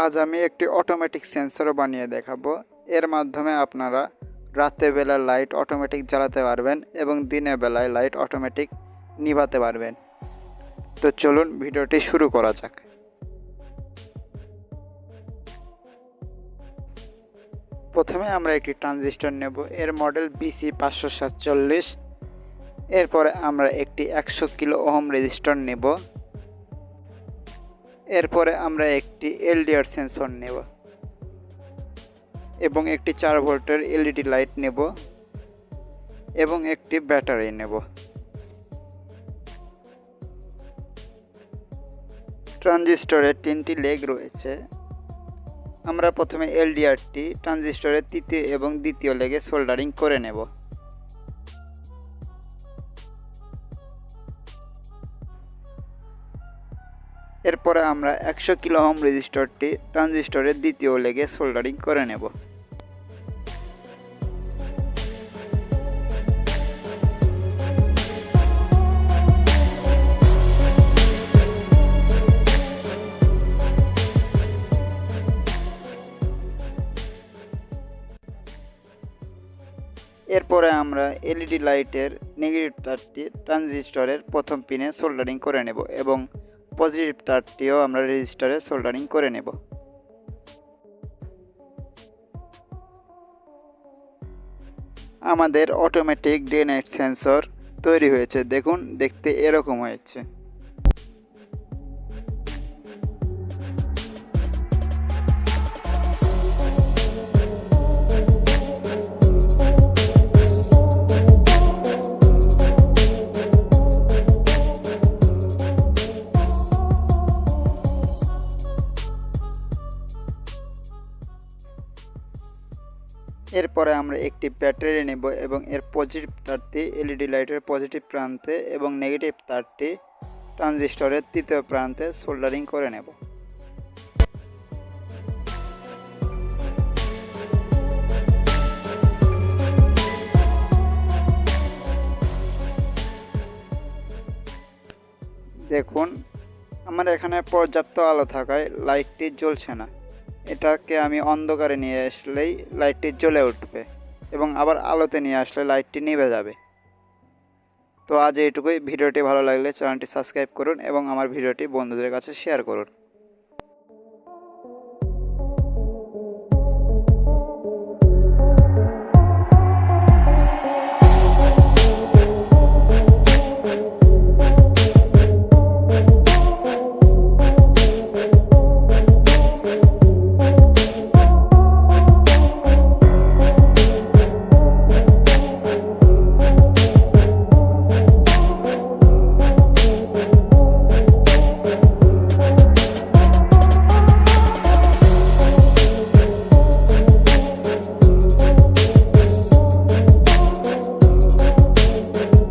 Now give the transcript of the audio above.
আজ আমি একটি অটোমেটিক সেন্সরও বানিয়ে দেখাবো। এর মাধ্যমে আপনারা রাতের বেলা লাইট অটোমেটিক জ্বালাতে পারবেন এবং দিনের বেলায় লাইট অটোমেটিক নিভাতে পারবেন। তো চলুন ভিডিওটি শুরু করা যাক। প্রথমে আমরা একটি ট্রানজিস্টর নেব। এর মডেল বিসি পাঁচশো সাতচল্লিশ। এরপরে আমরা একটি একশো কিলো ওহম রেজিস্টর নেব। এরপরে আমরা একটি এলডিআর সেন্সর নেব এবং একটি চার ভোল্টের এলইডি লাইট নেব এবং একটি ব্যাটারি নেব। ট্রানজিস্টরের তিনটি লেগ রয়েছে। আমরা প্রথমে এলডিআরটি ট্রানজিস্টরের তৃতীয় এবং দ্বিতীয় লেগে সোল্ডারিং করে নেব। এরপরে আমরা একশো কিলো হোম রেজিস্টরটি ট্রানজিস্টরের দ্বিতীয় লেগে সোল্ডারিং করে নেব। এরপরে আমরা এলইডি লাইটের নেগেটিভ তারটি ট্রানজিস্টরের প্রথম পিনে সোল্ডারিং করে নেব এবং পজিটিভ তারটিও আমরা রেজিস্টারে সোল্ডারিং করে নেব। আমাদের অটোমেটিক ডে নাইট সেন্সর তৈরি হয়েছে। দেখুন, দেখতে এরকম হয়েছে। এরপরে আমরা একটি ব্যাটারি নেব এবং এর পজিটিভ তারটি এলইডি লাইটের পজিটিভ প্রান্তে এবং নেগেটিভ তারটি ট্রানজিস্টরের তৃতীয় প্রান্তে সোল্ডারিং করে নেব। দেখুন, আমার এখানে পর্যাপ্ত আলো থাকায় লাইটটি জ্বলছে না। এটাকে আমি অন্ধকারে নিয়ে আসলেই লাইটটি জ্বলে উঠবে এবং আবার আলোতে নিয়ে আসলে লাইটটি নিভে যাবে। তো আজ এইটুকুই। ভিডিওটি ভালো লাগলে চ্যানেলটি সাবস্ক্রাইব করুন এবং আমার ভিডিওটি বন্ধুদের কাছে শেয়ার করুন।